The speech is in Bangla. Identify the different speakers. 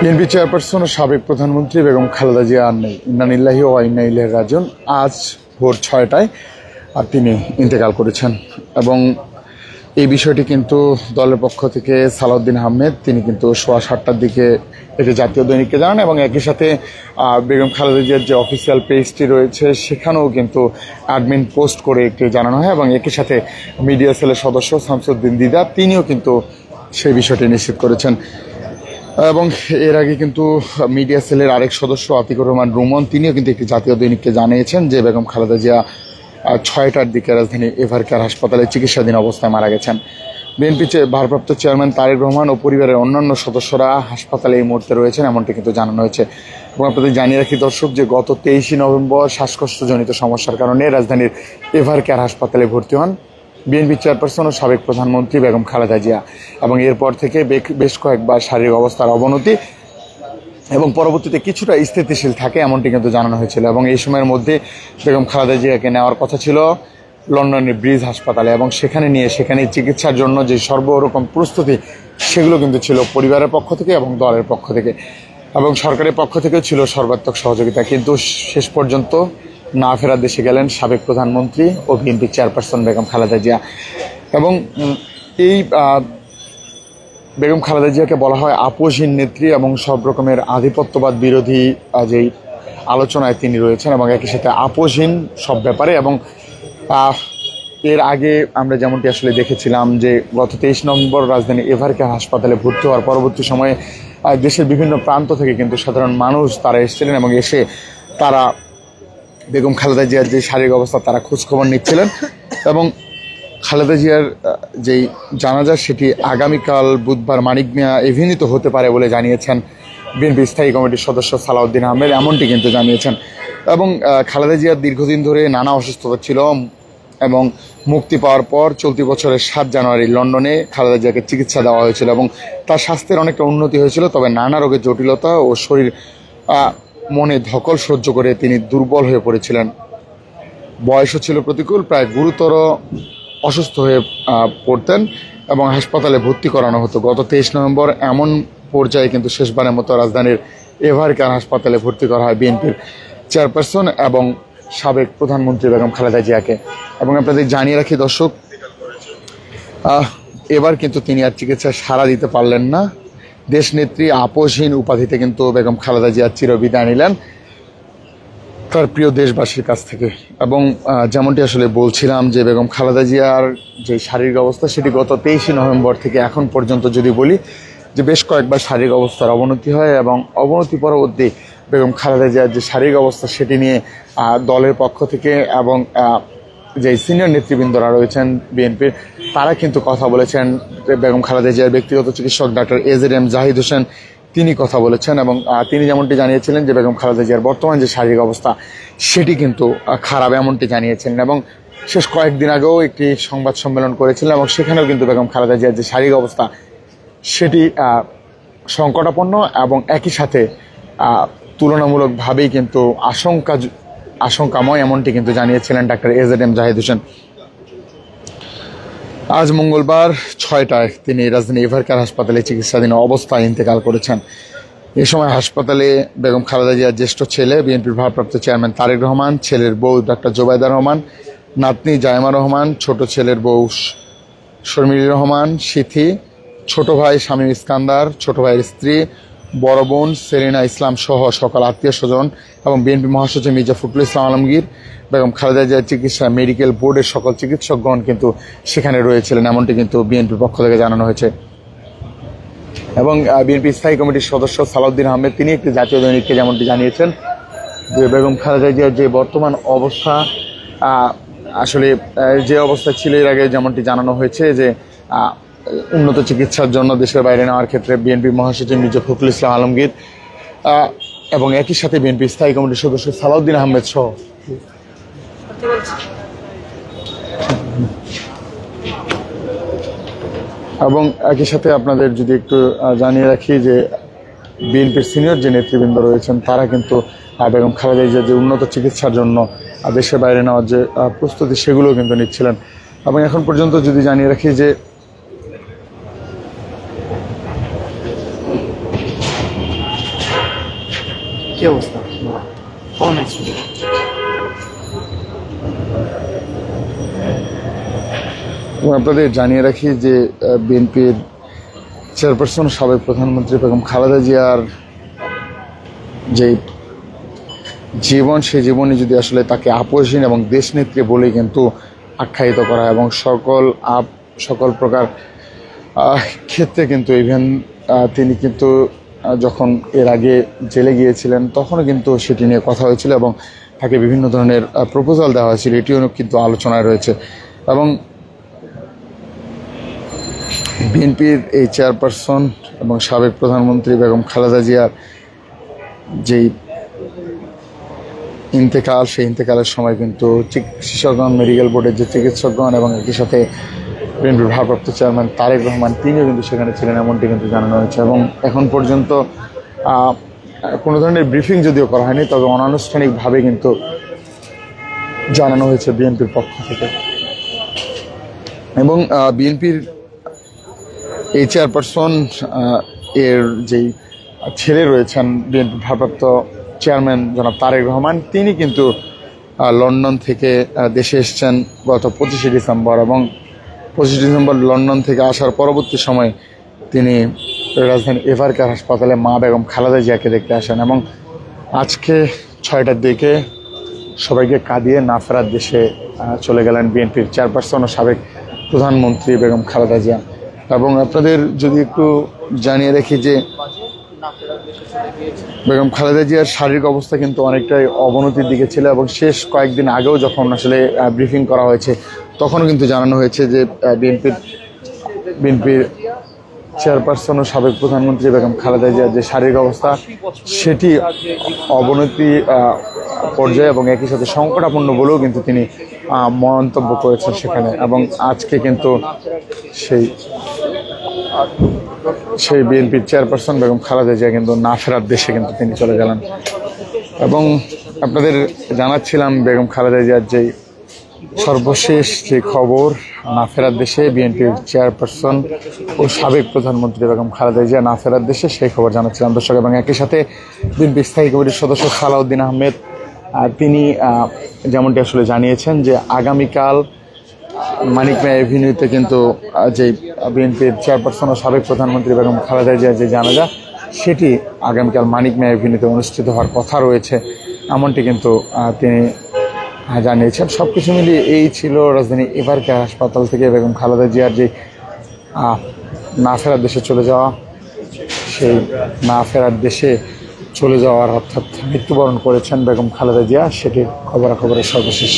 Speaker 1: বিএনপি চেয়ারপারসন ও সাবেক প্রধানমন্ত্রী বেগম খালেদা জিয়া আর নেই ইন্নানিল্লাহি ও ইন্নাইলের রাজন আজ ভোর ছয়টায় আর তিনি ইন্তেকাল করেছেন। এবং এই বিষয়টি কিন্তু দলের পক্ষ থেকে সালাউদ্দিন আহমেদ, তিনি কিন্তু সোয়া সাতটার দিকে এটি জাতীয় দৈনিককে জানান এবং একই সাথে বেগম খালেদা জিয়ার যে অফিসিয়াল পেজটি রয়েছে, সেখানেও কিন্তু অ্যাডমিন পোস্ট করে একটি জানানো হয় এবং একই সাথে মিডিয়া সেলের সদস্য শামসুদ্দিন দিদা, তিনিও কিন্তু সেই বিষয়টি নিশ্চিত করেছেন। এবং এর আগে কিন্তু মিডিয়া সেলের আরেক সদস্য আতিকুর রহমান রুমন, তিনিও কিন্তু একটি জাতীয় দৈনিককে জানিয়েছেন যে বেগম খালেদা জিয়া ছয়টার দিকে রাজধানী এভারকেয়ার হাসপাতালে চিকিৎসাধীন অবস্থায় মারা গেছেন। বিএনপি ভারপ্রাপ্ত চেয়ারম্যান তারেক রহমান ও পরিবারের অন্যান্য সদস্যরা হাসপাতালে এই মুহূর্তে রয়েছেন, এমনটি কিন্তু জানানো হয়েছে। এবং আপনাদের জানিয়ে রাখি দর্শক, যে গত তেইশে নভেম্বর শ্বাসকষ্টজনিত সমস্যার কারণে রাজধানীর এভারকেয়ার হাসপাতালে ভর্তি হন। বিএনপি চেয়ারপারসন ও সাবেক প্রধানমন্ত্রী বেগম খালেদা জিয়া। এবং এরপর থেকে বেশ কয়েকবার শারীরিক অবস্থার অবনতি এবং পরবর্তীতে কিছুটা স্থিতিশীল থাকে এমনটি কিন্তু জানানো হয়েছিল। এবং এই সময়ের মধ্যে বেগম খালেদা জিয়াকে নেওয়ার কথা ছিল লন্ডনের ব্রিজ হাসপাতালে এবং সেখানে নিয়ে সেখানে চিকিৎসার জন্য যে সর্বরকম প্রস্তুতি, সেগুলো কিন্তু ছিল পরিবারের পক্ষ থেকে এবং দলের পক্ষ থেকে। এবং সরকারের পক্ষ থেকেও ছিল সর্বাত্মক সহযোগিতা। কিন্তু শেষ পর্যন্ত না ফেরার দেশে গেলেন সাবেক প্রধানমন্ত্রী ও বিএনপি চেয়ারপারসন বেগম খালেদা জিয়া। এবং এই বেগম খালেদা জিয়াকে বলা হয় আপোষহীন নেত্রী এবং সব রকমের আধিপত্যবাদ বিরোধী যেই আলোচনায় তিনি রয়েছেন এবং একই সাথে আপোষহীন সব ব্যাপারে এবং এর আগে আমরা যেমনটি আসলে দেখেছিলাম যে গত তেইশ নম্বর রাজধানী এভারকেয়ার হাসপাতালে ভর্তি হওয়ার পরবর্তী সময়ে দেশের বিভিন্ন প্রান্ত থেকে কিন্তু সাধারণ মানুষ তারা এসেছিলেন এবং এসে তারা বেগম খালেদা জিয়ার যে শারীরিক অবস্থা, তারা খোঁজখবর নিচ্ছিলেন এবং খালেদা জিয়ার যেই জানাজা, সেটি আগামীকাল বুধবার মানিক মিয়া এভিনিত হতে পারে বলে জানিয়েছেন বিএনপি স্থায়ী কমিটির সদস্য সালাউদ্দিন আহমেদ, এমনটি কিন্তু জানিয়েছেন। এবং খালেদা জিয়ার দীর্ঘদিন ধরে নানা অসুস্থতা ছিল এবং মুক্তি পাওয়ার পর চলতি বছরের সাত জানুয়ারি লন্ডনে খালেদা জিয়াকে চিকিৎসা দেওয়া হয়েছিল এবং তার স্বাস্থ্যের অনেকটা উন্নতি হয়েছিল, তবে নানা রোগের জটিলতা ও শরীর মনে ধকল সহ্য করে তিনি দুর্বল হয়ে পড়েছিলেন। বয়সও ছিল প্রতিকূল, প্রায় গুরুতর অসুস্থ হয়ে পড়তেন এবং হাসপাতালে ভর্তি করানো হতো। গত তেইশ নভেম্বর এমন পর্যায়ে কিন্তু শেষবারের মতো রাজধানীর এভারকার হাসপাতালে ভর্তি করা হয় বিএনপির চেয়ারপারসন এবং সাবেক প্রধানমন্ত্রী বেগম খালেদা জিয়াকে। এবং আপনাদের জানিয়ে রাখি দর্শক এবার কিন্তু তিনি আর চিকিৎসায় সাড়া দিতে পারলেন না। দেশনেত্রী আপোষহীন উপাধিতে কিন্তু বেগম খালেদা জিয়া চিরবিদায় নিলেন তার প্রিয় দেশবাসীর কাছ থেকে। এবং যেমনটি আসলে বলছিলাম যে বেগম খালেদা জিয়ার যে শারীরিক অবস্থা সেটি গত তেইশে নভেম্বর থেকে এখন পর্যন্ত যদি বলি যে বেশ কয়েকবার শারীরিক অবস্থার অবনতি হয় এবং অবনতি পরবর্তী বেগম খালেদা জিয়ার যে শারীরিক অবস্থা সেটি নিয়ে দলের পক্ষ থেকে এবং যে সিনিয়র নেতৃবৃন্দরা রয়েছেন বিএনপির তারা কিন্তু কথা বলেছেন। বেগম খালেদা জিয়ার ব্যক্তিগত চিকিৎসক doctor A Z M Zahid Hossain, তিনি কথা বলেছেন এবং তিনি যেমনটি জানিয়েছিলেন যে বেগম খালেদা জিয়ার বর্তমান যে শারীরিক অবস্থা, সেটি কিন্তু খারাপ এমনটি জানিয়েছিলেন এবং শেষ কয়েকদিন আগেও একটি সংবাদ সম্মেলন করেছিলেন এবং সেখানেও কিন্তু বেগম খালেদা জিয়ার যে শারীরিক অবস্থা, সেটি সংকটাপন্ন এবং একই সাথে তুলনামূলকভাবেই কিন্তু আশঙ্কা আশঙ্কাময়, এমনটি কিন্তু জানিয়েছিলেন doctor A Z M Zahid Hossain. আজ মঙ্গলবার ছয়টায় তিনি রাজধানী এভারকার হাসপাতালে চিকিৎসাধীন অবস্থায় ইন্তেকাল করেছেন। এ সময় হাসপাতালে বেগম খালেদা জিয়ার জ্যেষ্ঠ ছেলে, বিএনপির ভারপ্রাপ্ত চেয়ারম্যান তারেক রহমান, ছেলের বউ ডাক্তার জোবায়দা রহমান, নাতনি জায়মা রহমান, ছোট ছেলের বউ শর্মিলী রহমান, সিথি, ছোট ভাই স্বামী ইস্কান্দার, ছোট ভাইয়ের স্ত্রী বড় বোন সেলিনা ইসলাম সহ সকল আত্মীয় স্বজন এবং বিএনপি মহাসচিব মির্জা ফখরুল ইসলাম আলমগীর, বেগম খালেদা জিয়ার চিকিৎসা, মেডিকেল বোর্ডের সকল চিকিৎসকগণ কিন্তু সেখানে রয়েছিলেন, এমনটি কিন্তু বিএনপির পক্ষ থেকে জানানো হয়েছে। এবং বিএনপি স্থায়ী কমিটির সদস্য সালাউদ্দিন আহমেদ, তিনি একটি জাতীয় দৈনিককে যেমনটি জানিয়েছেন যে বেগম খালেদা জিয়ার যে বর্তমান অবস্থা আসলে যে অবস্থা ছিল এর আগে যেমনটি জানানো হয়েছে যে উন্নত চিকিৎসার জন্য দেশের বাইরে নেওয়ার ক্ষেত্রে বিএনপি মহাসচিব মির্জা ফখরুল ইসলাম আলমগীর এবং একই সাথে বিএনপি স্থায়ী কমিটির সদস্য সালাউদ্দিন আহমেদ সহ। এবং একই সাথে আপনাদের যদি একটু জানিয়ে রাখি যে বিএনপির সিনিয়র যে নেতৃবৃন্দ রয়েছেন, তারা কিন্তু বেগম খালেদা জিয়ার যে উন্নত চিকিৎসার জন্য দেশের বাইরে নেওয়ার যে প্রস্তুতি সেগুলো কিন্তু নিচ্ছিলেন। এবং এখন পর্যন্ত যদি জানিয়ে রাখি যে আপনাদের জানিয়ে রাখি যে বিএনপির চেয়ারপারসন সাবেক প্রধানমন্ত্রী বেগম খালেদা জিয়ার যে জীবন, সেই জীবনে যদি আসলে তাকে আপোষহীন এবং দেশনেত্রী বলে কিন্তু আখ্যায়িত করা এবং সকল আপ, সকল প্রকার ক্ষেত্রে কিন্তু ইভেন তিনি কিন্তু যখন এর আগে জেলে গিয়েছিলেন, তখনও কিন্তু সেটি নিয়ে কথা হয়েছিল এবং তাকে বিভিন্ন ধরনের প্রপোজাল দেওয়া হয়েছিল। এটিও কিন্তু আলোচনায় রয়েছে। এবং বিএনপির এই চেয়ারপারসন এবং সাবেক প্রধানমন্ত্রী বেগম খালেদা জিয়ার যেই ইন্তেকাল, সেই ইন্তেকালের সময় কিন্তু চিকিৎসকগণ মেডিকেল বোর্ডের যে চিকিৎসকগণ এবং একই সাথে বিএনপির ভারপ্রাপ্ত চেয়ারম্যান তারেক রহমান, তিনিও কিন্তু সেখানে ছিলেন, এমনটি কিন্তু জানানো হয়েছে। এবং এখন পর্যন্ত কোনো ধরনের ব্রিফিং যদিও করা হয়নি, তবে অনানুষ্ঠানিকভাবে কিন্তু জানানো হয়েছে বিএনপির পক্ষ থেকে। এবং বিএনপির এই চেয়ারপারসন এর যেই ছেলে রয়েছেন বিএনপির ভারপ্রাপ্ত চেয়ারম্যান জনাব তারেক রহমান, তিনি কিন্তু লন্ডন থেকে দেশে এসছেন গত পঁচিশে ডিসেম্বর এবং পঁচিশে ডিসেম্বর লন্ডন থেকে আসার পরবর্তী সময় তিনি রাজধানী এভারকার হাসপাতালে মা বেগম খালাদা জিয়াকে দেখতে আসেন এবং আজকে ছয়টার দিকে সবাইকে কাঁদিয়ে না ফেরার দেশে চলে গেলেন বিএনপির চেয়ারপারসন ও সাবেক প্রধানমন্ত্রী বেগম খালেদা জিয়া। এবং আপনাদের যদি একটু জানিয়ে রাখি যে বেগম খালেদা জিয়ার শারীরিক অবস্থা কিন্তু অনেকটাই অবনতির দিকে ছিল এবং শেষ কয়েকদিন আগেও যখন আসলে ব্রিফিং করা হয়েছে, তখনও কিন্তু জানানো হয়েছে যে বিএনপির বিএনপির চেয়ারপারসন ও সাবেক প্রধানমন্ত্রী বেগম খালেদা জিয়ার যে শারীরিক অবস্থা, সেটি অবনতি পর্যায়ে এবং একই সাথে সংকটাপন্ন বলেও কিন্তু তিনি মন্তব্য করেছেন সেখানে এবং আজকে কিন্তু সেই সেই বিএনপির চেয়ারপারসন বেগম খালেদা জিয়া কিন্তু না ফেরার দেশে কিন্তু তিনি চলে গেলেন। এবং আপনাদের জানাচ্ছিলাম বেগম খালেদা জিয়ার যে সর্বশেষ যে খবর, না ফেরার দেশে বিএনপির চেয়ারপারসন ও সাবেক প্রধানমন্ত্রী বেগম খালেদা জিয়া না ফেরার দেশে সেই খবর জানাচ্ছিলাম। দর্শক, এবং একই সাথে বিএনপি স্থায়ী কমিটির সদস্য সালাউদ্দিন আহমেদ তিনি যেমনটি আসলে জানিয়েছেন যে আগামীকাল মানিক মিয়া এভিনিউতে কিন্তু যে বিএনপির চেয়ারপারসন ও সাবেক প্রধানমন্ত্রী বেগম খালেদা জিয়ার যে জানাজা, সেটি আগামীকাল মানিক মিয়া এভিনিউতে অনুষ্ঠিত হওয়ার কথা রয়েছে, এমনটি কিন্তু তিনি জানিয়েছেন। সব কিছু মিলিয়ে এই ছিল রাজধানী এভারকেয়ার হাসপাতাল থেকে বেগম খালেদা জিয়ার যে না ফেরার দেশে চলে যাওয়া, সেই না ফেরার দেশে চলে যাওয়ার অর্থাৎ মৃত্যুবরণ করেছেন বেগম খালেদা জিয়া, সেটির খবরাখবরের সর্বশেষ।